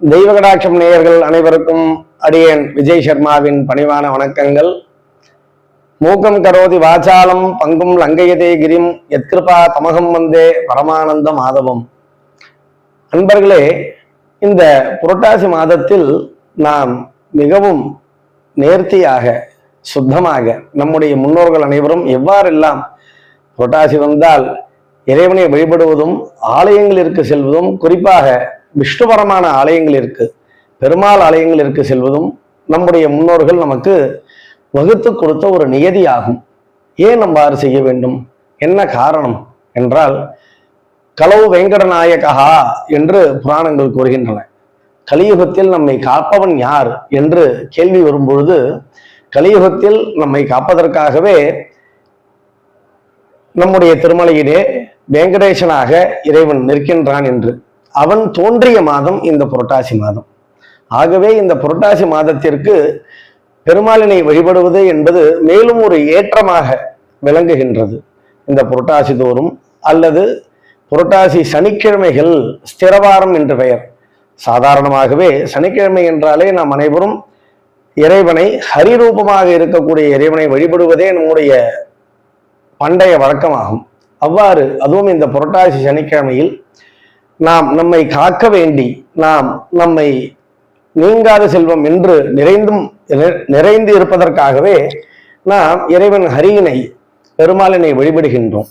தெய்வகடாட்சம் நேயர்கள் அனைவருக்கும் அடியேன் விஜய் சர்மாவின் பணிவான வணக்கங்கள். மூக்கம் கரோதி வாசாலம் பங்கும் லங்கையதே கிரிம் எத்கிருபா தமகம் வந்தே பரமானந்த மாதவம். அன்பர்களே இந்த புரட்டாசி மாதத்தில் நாம் மிகவும் நேர்த்தியாக சுத்தமாக நம்முடைய முன்னோர்கள் அனைவரும் எவ்வாறெல்லாம் புரட்டாசி வந்தால் இறைவனை வழிபடுவதும் ஆலயங்களிற்கு செல்வதும் குறிப்பாக விஷ்ணுபரமான ஆலயங்களிற்கு பெருமாள் ஆலயங்களிற்கு செல்வதும் நம்முடைய முன்னோர்கள் நமக்கு வகுத்து கொடுத்த ஒரு நியதியாகும். ஏன் அவ்வாறு செய்ய வேண்டும்? என்ன காரணம் என்றால் களவு வெங்கடநாயகா என்று புராணங்கள் கூறுகின்றன. கலியுகத்தில் நம்மை காப்பவன் யார் என்று கேள்வி வரும்பொழுது கலியுகத்தில் நம்மை காப்பதற்காகவே நம்முடைய திருமலையிலே வெங்கடேசனாக இறைவன் நிற்கின்றான் என்று. அவன் தோன்றிய மாதம் இந்த புரட்டாசி மாதம். ஆகவே இந்த புரட்டாசி மாதத்திற்கு பெருமாளினை வழிபடுவது என்பது மேலும் ஒரு ஏற்றமாக விளங்குகின்றது. இந்த புரட்டாசி தோறும் அல்லது புரட்டாசி சனிக்கிழமைகள் ஸ்திரவாரம் என்று பெயர். சாதாரணமாகவே சனிக்கிழமை என்றாலே நாம் அனைவரும் இறைவனை ஹரிரூபமாக இருக்கக்கூடிய இறைவனை வழிபடுவதே நம்முடைய பண்டைய வழக்கமாகும். அவ்வாறு அதுவும் இந்த புரட்டாசி சனிக்கிழமையில் நாம் நம்மை காக்க வேண்டி நாம் நம்மை நீங்காத செல்வம் என்று நிறைந்தும் நிறைந்து இருப்பதற்காகவே நாம் இறைவன் ஹரியினை பெருமாளினை வழிபடுகின்றோம்.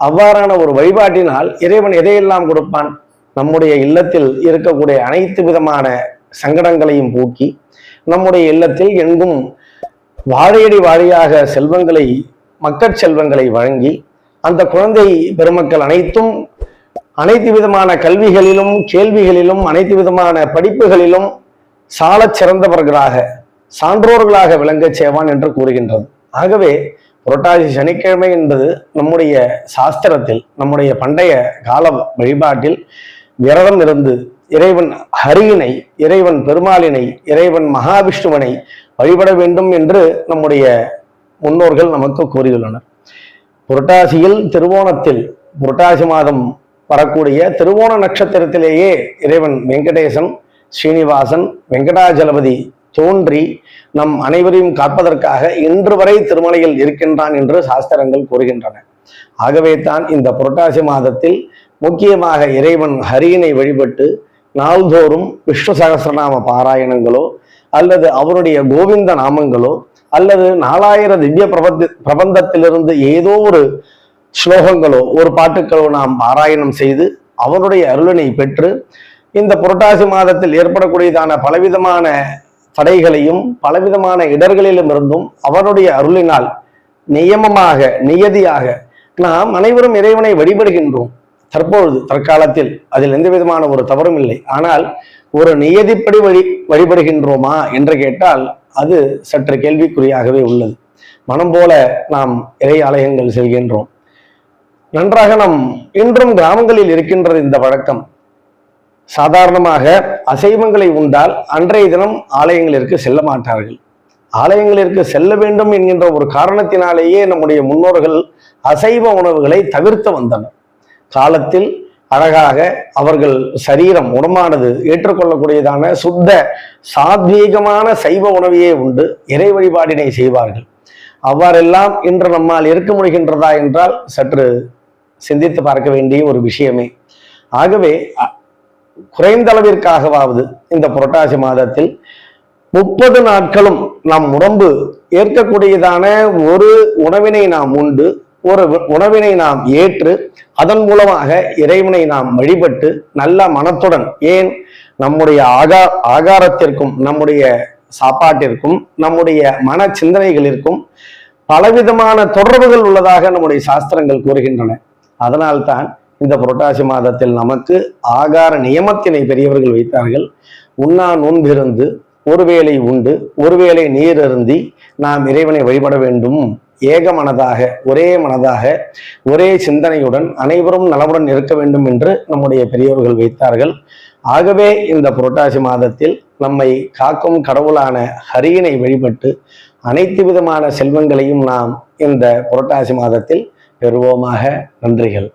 அவ்வாறான ஒரு வழிபாட்டினால் இறைவன் எதையெல்லாம் கொடுப்பான்? நம்முடைய இல்லத்தில் இருக்கக்கூடிய அனைத்து விதமான சங்கடங்களையும் போக்கி நம்முடைய இல்லத்தில் எங்கும் வாழையடி வாழையாக செல்வங்களை மக்கட் செல்வங்களை வழங்கி அந்த குழந்தை பெருமக்கள் அனைத்தும் அனைத்து விதமான கல்விகளிலும் கேள்விகளிலும் அனைத்து விதமான படிப்புகளிலும் சாலச் சிறந்தவர்களாக சான்றோர்களாக விளங்கச் செய்வான் என்று கூறுகின்றது. ஆகவே புரட்டாசி சனிக்கிழமை என்பது நம்முடைய சாஸ்திரத்தில் நம்முடைய பண்டைய கால வழிபாட்டில் விரதம் இருந்து இறைவன் ஹரியினை இறைவன் பெருமாளினை இறைவன் மகாவிஷ்ணுவனை வழிபட வேண்டும் என்று நம்முடைய முன்னோர்கள் நமக்கு கூறியுள்ளனர். புரட்டாசியில் திருவோணத்தில் புரட்டாசி மாதம் வரக்கூடிய திருவோண நட்சத்திரத்திலேயே இறைவன் வெங்கடேசன் ஸ்ரீனிவாசன் வெங்கடாஜலபதி தோன்றி நம் அனைவரையும் காப்பதற்காக இன்று வரை திருமலையில் இருக்கின்றான் என்று சாஸ்திரங்கள் கூறுகின்றன. ஆகவே தான் இந்த புரட்டாசி மாதத்தில் முக்கியமாக இறைவன் ஹரியினை வழிபட்டு நாள்தோறும் விஷ்ணு சகசிரநாம பாராயணங்களோ அல்லது அவருடைய கோவிந்த நாமங்களோ அல்லது நாலாயிர திவ்ய பிரபந்த பிரபந்தத்திலிருந்து ஏதோ ஒரு ஸ்லோகங்களோ ஒரு பாட்டுக்களோ நாம் பாராயணம் செய்து அவனுடைய அருளினை பெற்று இந்த புரட்டாசி மாதத்தில் ஏற்படக்கூடியதான பலவிதமான தடைகளையும் பலவிதமான இடர்களிலும் இருந்தும் அவனுடைய அருளினால் நியமமாக நியதியாக நாம் அனைவரும் இறைவனை வழிபடுகின்றோம். தற்பொழுது தற்காலத்தில் அதில் எந்த விதமான ஒரு தவறும் இல்லை. ஆனால் ஒரு நியதிப்படி வழி வழிபடுகின்றோமா என்று கேட்டால் அது சற்று கேள்விக்குறியாகவே உள்ளது. மனம் போல நாம் இறை ஆலயங்கள் செல்கின்றோம். நன்றாக நம் இன்றும் கிராமங்களில் இருக்கின்றது இந்த வழக்கம். சாதாரணமாக அசைவங்களை உண்டால் அன்றைய தினம் ஆலயங்களிற்கு செல்ல மாட்டார்கள். ஆலயங்களிற்கு செல்ல வேண்டும் என்கின்ற ஒரு காரணத்தினாலேயே நம்முடைய முன்னோர்கள் அசைவ உணவுகளை தவிர்த்து வந்தனர். காலத்தில் அழகாக அவர்கள் சரீரம் உடமானது ஏற்றுக்கொள்ளக்கூடியதான சுத்த சாத்வீகமான சைவ உணவையே உண்டு இறை வழிபாடினை செய்வார்கள். அவ்வாறெல்லாம் இன்று நம்மால் இருக்க முடிகின்றதா என்றால் சற்று சிந்தித்து பார்க்க வேண்டிய ஒரு விஷயமே. ஆகவே குறைந்த அளவிற்காகவாவது இந்த புரட்டாசி மாதத்தில் முப்பது நாட்களும் நம் உடம்பு ஏற்கக்கூடியதான ஒரு உணவினை நாம் உண்டு ஒரு உணவினை நாம் ஏற்று அதன் மூலமாக இறைவனை நாம் வழிபட்டு நல்ல மனத்துடன் ஏன்? நம்முடைய ஆகா ஆகாரத்திற்கும் நம்முடைய சாப்பாட்டிற்கும் நம்முடைய மன சிந்தனைகளிற்கும் பலவிதமான தொடர்புகள் உள்ளதாக நம்முடைய சாஸ்திரங்கள் கூறுகின்றன. அதனால்தான் இந்த புரட்டாசி மாதத்தில் நமக்கு ஆகார நியமத்தினை பெரியவர்கள் வைத்தார்கள். உண்ணா நோன்பிருந்து ஒருவேளை உண்டு ஒருவேளை நீர் அருந்தி நாம் இறைவனை வழிபட வேண்டும். ஏக மனதாக ஒரே மனதாக ஒரே சிந்தனையுடன் அனைவரும் நலமுடன் இருக்க வேண்டும் என்று நம்முடைய பெரியவர்கள் வைத்தார்கள். ஆகவே இந்த புரட்டாசி மாதத்தில் நம்மை காக்கும் கடவுளான ஹரியினை வழிபட்டு அனைத்து விதமான செல்வங்களையும் நாம் இந்த புரட்டாசி மாதத்தில் பெறுவோமாக. நன்றிகள்.